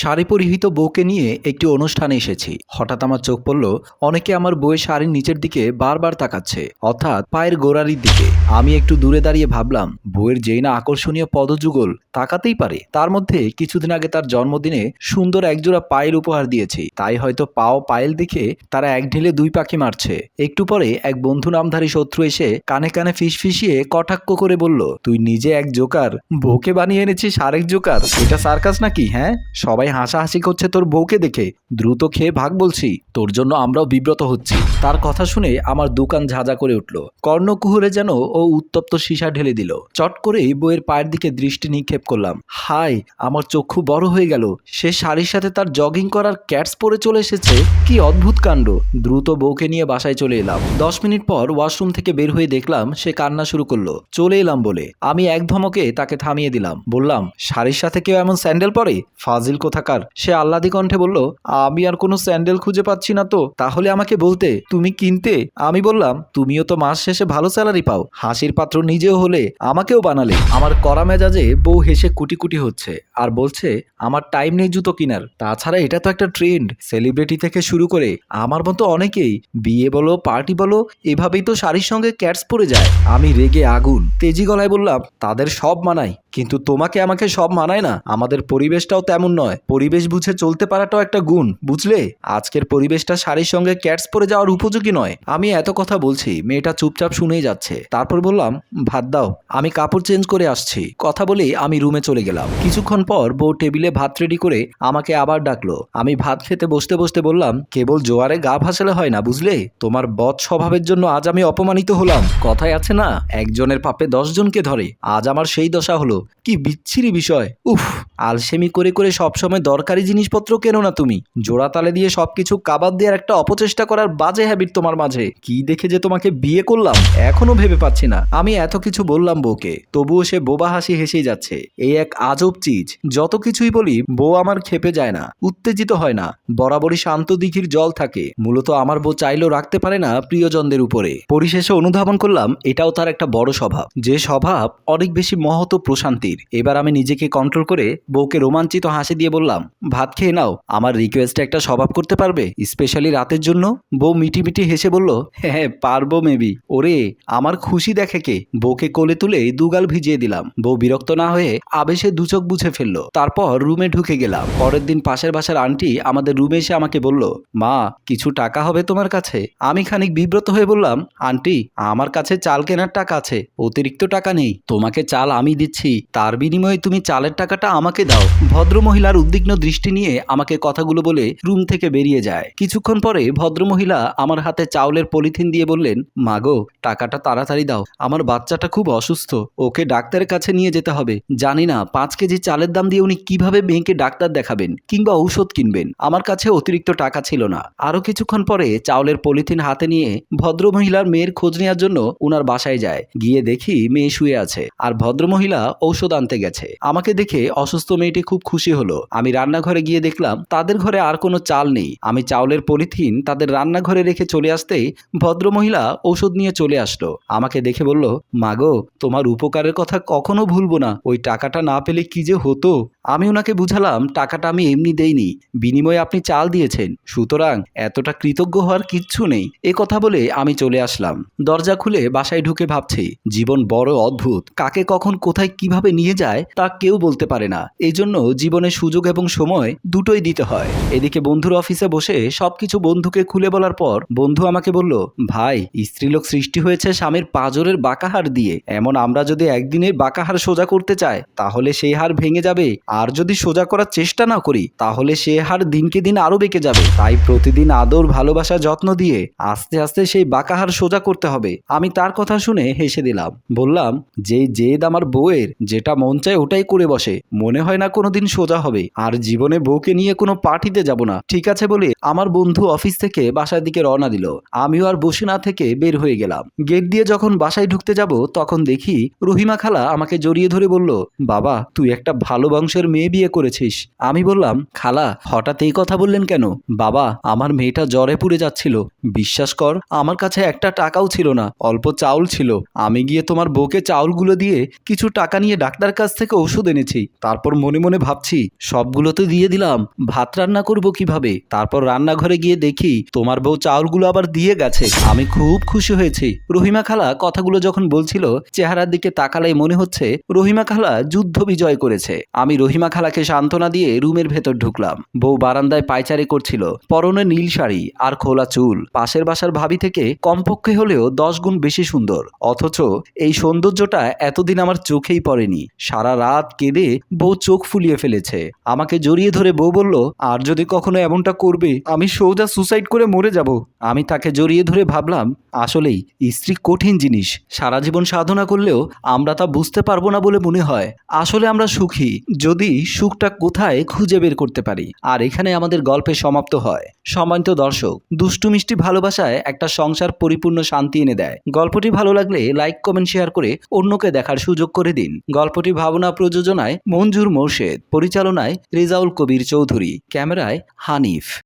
শাড়ি পরিহিত বউকে নিয়ে একটি অনুষ্ঠানে এসেছি। হঠাৎ আমার চোখ পড়ল, অনেকে আমার বউয়ের শাড়ির নিচের দিকে বারবার তাকাচ্ছে, অর্থাৎ পায়ের গোড়ালির দিকে। আমি একটু দূরে দাঁড়িয়ে ভাবলাম, বউয়ের যেই না আকর্ষণীয় পদযুগল তাকাতেই পারে। তার মধ্যে কিছুদিন আগে তার জন্মদিনে সুন্দর একজোড়া পায়েল উপহার দিয়েছি। তাই হয়তো পাও পায়েল দেখে তারা এক ঢেলে দুই পাখি মারছে। একটু পরে এক বন্ধু নামধারী শত্রু এসে কানে কানে ফিসফিসিয়ে কটাক্ষ করে বলল, তুই নিজে এক জোকার বউকে বানিয়ে এনেছিস আরেক জোকার? এটা সার্কাস নাকি হ্যাঁ? সবাই হাসাহাসি করছে তোর বউকে দেখে। দ্রুত খেয়ে ভাগ বলছি, তোর জন্য আমরাও বিব্রত হচ্ছি। তার কথা শুনে আমার দোকান ঝাঁঝা করে উঠল। কর্ণকুহুরে যেন ও উত্তপ্ত সীসা ঢেলে দিল। চট করেই বইয়ের পায়ের দিকে দৃষ্টি নিক্ষেপ করলাম। হাই আমার চক্ষু বড় হয়ে গেল। সে শাড়ির সাথে তার জগিং করার ক্যাটস পরে চলে এসেছে। কি অদ্ভুত কাণ্ড। দ্রুত বউকে নিয়ে বাসায় চলে এলাম। দশ মিনিট পর ওয়াশরুম থেকে বের হয়ে দেখলাম সে কান্না শুরু করল। চলে এলাম বলে। আমি এক ধমকে তাকে থামিয়ে দিলাম। বললাম, শাড়ির সাথে কেউ এমন স্যান্ডেল পরে? ফাজিল কোথাকার সে আহ্লাদি কণ্ঠে বলল, আমি আর কোনো স্যান্ডেল খুঁজে পাচ্ছি না তো। তাহলে আমাকে বলতে, তুমি কিনতে? আমি বললাম, তুমিও তো মাস শেষে ভালো স্যালারি পাও। হাসির পাত্র নিজেও হলে আমাকেও বানালে। আমার করা মেজাজে বউ হেসে কুটি কুটি হচ্ছে আর বলছে, আমার টাইম নেই জুতো কিনার। তাছাড়া এটা তো একটা ট্রেন্ড। সেলিব্রিটি থেকে শুরু করে আমার মতো অনেকেই, বিয়ে বলো, পার্টি বলো, এভাবেই তো শাড়ির সঙ্গে ক্যাটস পরে যায়। আমি রেগে আগুন, তেজি গলায় বললাম, তাদের সব মানায়। কিন্তু তোমাকে আমাকে সব মানায় না। আমাদের পরিবেশটাও তেমন নয়। পরিবেশ বুঝে চলতে পারাটাও একটা গুণ, বুঝলে? আজকের পরিবেশটা শাড়ির সঙ্গে ক্যাটস পরে যাওয়ার উপযোগী নয়। আমি এত কথা বলছি, মেয়েটা চুপচাপ শুনেই যাচ্ছে। তারপর বললাম, ভাত দাও, আমি কাপড় চেঞ্জ করে আসছি। কথা বলে আমি রুমে চলে গেলাম। কিছুক্ষণ পর বউ টেবিলে ভাত রেডি করে আমাকে আবার ডাকলো। আমি ভাত খেতে বসতে বসতে বললাম, কেবল জোয়ারে গা ভাসালে হয় না, বুঝলে? তোমার বদ স্বভাবের জন্য আজ আমি অপমানিত হলাম। কথায় আছে না, একজনের পাপে দশজনকে ধরে। আজ আমার সেই দশা হলো। কি বিচ্ছিরি বিষয়। উফ, আলসেমি করে করে সবসময় দরকারি জিনিসপত্র কেনো না তুমি? জোড়া তালে দিয়ে সবকিছু কাবাদ দেওয়ার একটা অপচেষ্টা করার বাজে হ্যাবিট তোমার মাঝে। কি দেখে যে তোমাকে বিয়ে করলাম? এখনও ভেবে পাচ্ছি না। আমি এত কিছু বললাম বউকে, তবুও সে বোবা হাসি হেসেই যাচ্ছে। এই এক আজব চিজ। যত কিছুই বলি, বউ আমার খেপে যায় না, উত্তেজিত হয় না। বরাবরই শান্ত দিঘির জল থাকে। মূলত আমার বউ চাইলেও রাখতে পারে না প্রিয়জনদের উপরে। পরিশেষে অনুধাবন করলাম, এটাও তার একটা বড় স্বভাব। যে স্বভাব অনেক বেশি মহত প্রশান্তির। এবার আমি নিজেকে কন্ট্রোল করে বউকে রোমাঞ্চিত হাসি দিয়ে বললাম ভাত খেয়ে নাও, আমার রিকোয়েস্টে একটা স্বভাব করতে পারবে স্পেশালি রাতের জন্য? বউ মিটি মিটি হেসে বলল হ্যাঁ পারব মেবি ওরে, আমার খুশি দেখে কে? বউকে কোলে তুলে দুগাল ভিজিয়ে দিলাম। বউ বিরক্ত না হয়ে আবেশে দুচোখ বুঝে ফেলল। তারপর রুমে ঢুকে গেলাম। পরের দিন পাশের বাসার আন্টি আমাদের রুমে এসে আমাকে বলল, মা, কিছু টাকা হবে তোমার কাছে? আমি খানিক বিব্রত হয়ে বললাম, আন্টি, আমার কাছে চাল কেনার টাকা আছে, অতিরিক্ত টাকা নেই। তোমাকে চাল আমি দিচ্ছি, তার বিনিময়ে তুমি চালের টাকাটা আমাকে দাও। ভদ্রমহিলার উদ্বিগ্ন দৃষ্টি নিয়ে আমাকে কথাগুলো বলে রুম থেকে বেরিয়ে যায়। কিছুক্ষণ পরে ভদ্রমহিলা আমার হাতে চাউলের পলিথিন দিয়ে বললেন, মাগো, টাকাটা তাড়াতাড়ি দাও। আমার বাচ্চাটা খুব অসুস্থ। ওকে ডাক্তারের কাছে নিয়ে যেতে হবে। জানি না, পাঁচ কেজি চালের দাম দিয়ে উনি কীভাবে মেয়েকে ডাক্তার দেখাবেন কিংবা ঔষধ কিনবেন। আমার কাছে অতিরিক্ত টাকা ছিল না। আরও কিছুক্ষণ পরে চাউলের পলিথিন হাতে নিয়ে ভদ্রমহিলার মেয়ের খোঁজ নেওয়ার জন্য উনার বাসায় যায়। গিয়ে দেখি মেয়ে শুয়ে আছে। আর ভদ্রমহিলা ঔষধ আনতে গেছে। আমাকে দেখে অসুস্থ মেয়েটি খুব খুশি হলো। আমি রান্নাঘরে গিয়ে দেখলাম তাদের ঘরে আর কোনো চাল নেই। আমি চাউলের পলিথিন তাদের রান্নাঘরে রেখে চলে আসতেই ভদ্রমহিলা ঔষধ নিয়ে চলে আসলো। আমাকে দেখে বলল মাগো তোমার উপকারের কথা কখনো ভুলবো না। ওই টাকাটা না পেলে কি যে হতো? আমি ওনাকে বুঝালাম, টাকাটা আমি এমনি দেইনি। বিনিময়ে আপনি চাল দিয়েছেন। সুতরাং এতটা কৃতজ্ঞ হওয়ার কিচ্ছু নেই। এ কথা বলে আমি চলে আসলাম। দরজা খুলে বাসায় ঢুকে ভাবছি, জীবন বড় অদ্ভুত। কাকে কখন কোথায় কীভাবে নিয়ে যায় তা কেউ বলতে পারে না। এই জন্য জীবনে সুযোগ এবং সময় দুটোই দিতে হয়। এদিকে বন্ধুর অফিসে বসে সবকিছু বন্ধুকে খুলে বলার পর বন্ধু আমাকে বলল, ভাই, স্ত্রীলোক সৃষ্টি হয়েছে স্বামীর পাজরের বাঁকাহার দিয়ে। এমন আমরা যদি একদিনের বাঁকাহার সোজা করতে চাই, তাহলে সেই হার ভেঙে যাবে। আর যদি সোজা করার চেষ্টা না করি, তাহলে সে হার দিনকে দিন আরও বেঁকে যাবে। তাই প্রতিদিন আদর, ভালোবাসা, যত্ন দিয়ে আস্তে আস্তে সেই বাঁকাহার সোজা করতে হবে। আমি তার কথা শুনে হেসে দিলাম। বললাম, যে জেদ আমার বউয়ের, যেটা মন চায় ওটাই করে বসে। মনে হয় না কোনোদিন সোজা হবে। আর জীবনে বউকে নিয়ে কোনো পার্টিতে যাব না। ঠিক আছে বলে আমার বন্ধু অফিস থেকে বাসার দিকে রওনা দিল। আমিও আর বসে না থেকে বের হয়ে গেলাম। গেট দিয়ে যখন বাসায় ঢুকতে যাব, তখন দেখি রহিমা খালা আমাকে জড়িয়ে ধরে বলল, বাবা, তুই একটা ভালো বংশের মেয়ে বিয়ে করেছিস। আমি বললাম, খালা, হঠাৎ এই কথা বললেন কেন? বাবা, আমার মেয়েটা জ্বরে পুড়ে যাচ্ছিল। বিশ্বাস কর, আমার কাছে একটা টাকাও ছিল না, অল্প চাউল ছিল। আমি গিয়ে তোমার বউকে চাউলগুলো দিয়ে কিছু টাকা নিয়ে ডাক্তার কাছ থেকে ওষুধ এনেছি। তারপর মনে মনে ভাবছি, সব সবগুলো তো দিয়ে দিলাম। ভাত রান্না করব কীভাবে? তারপর রান্নাঘরে গিয়ে দেখি তোমার বউ চাউলগুলো আবার দিয়ে গেছে। আমি খুব খুশি হয়েছি। রহিমা খালা কথাগুলো যখন বলছিল, চেহারার দিকে তাকালেই মনে হচ্ছে রহিমা খালা যুদ্ধ বিজয় করেছে। আমি রহিমা খালাকে সান্ত্বনা দিয়ে রুমের ভেতর ঢুকলাম। বউ বারান্দায় পায়চারি করছিল, পরনে নীল শাড়ি আর খোলা চুল। পাশের বাসার ভাবি থেকে কমপক্ষে হলেও দশ গুণ বেশি সুন্দর। অথচ এই সৌন্দর্যটা এতদিন আমার চোখেই পড়েনি। সারা রাত কেঁদে বউ চোখ ফুলিয়ে ফেলেছে। আমাকে জড়িয়ে ধরে বউ বলল, আর যদি কখনো এমনটা করবে, আমি সোজা সুসাইড করে মরে যাব। আমি তাকে জড়িয়ে ধরে ভাবলাম, আসলেই, স্ত্রী কঠিন জিনিস। সারা জীবন সাধনা করলেও আমরা তা বুঝতে পারব না বলে মনে হয়। আসলে আমরা সুখী। যদি সুখটা কোথায় খুঁজে বের করতে পারি? আর এখানে আমাদের গল্পে সমাপ্ত হয়। সম্মানিত দর্শক, দুষ্টু মিষ্টি ভালোবাসায় একটা সংসার পরিপূর্ণ শান্তি এনে দেয়। গল্পটি ভালো লাগলে লাইক, কমেন্ট, শেয়ার করে অন্যকে দেখার সুযোগ করে দিন। গল্পটি ভাবনা প্রযোজনায় মঞ্জুর মোর্শেদ। পরিচালনায় রেজাউল কবির চৌধুরী ক্যামেরায় হানিফ।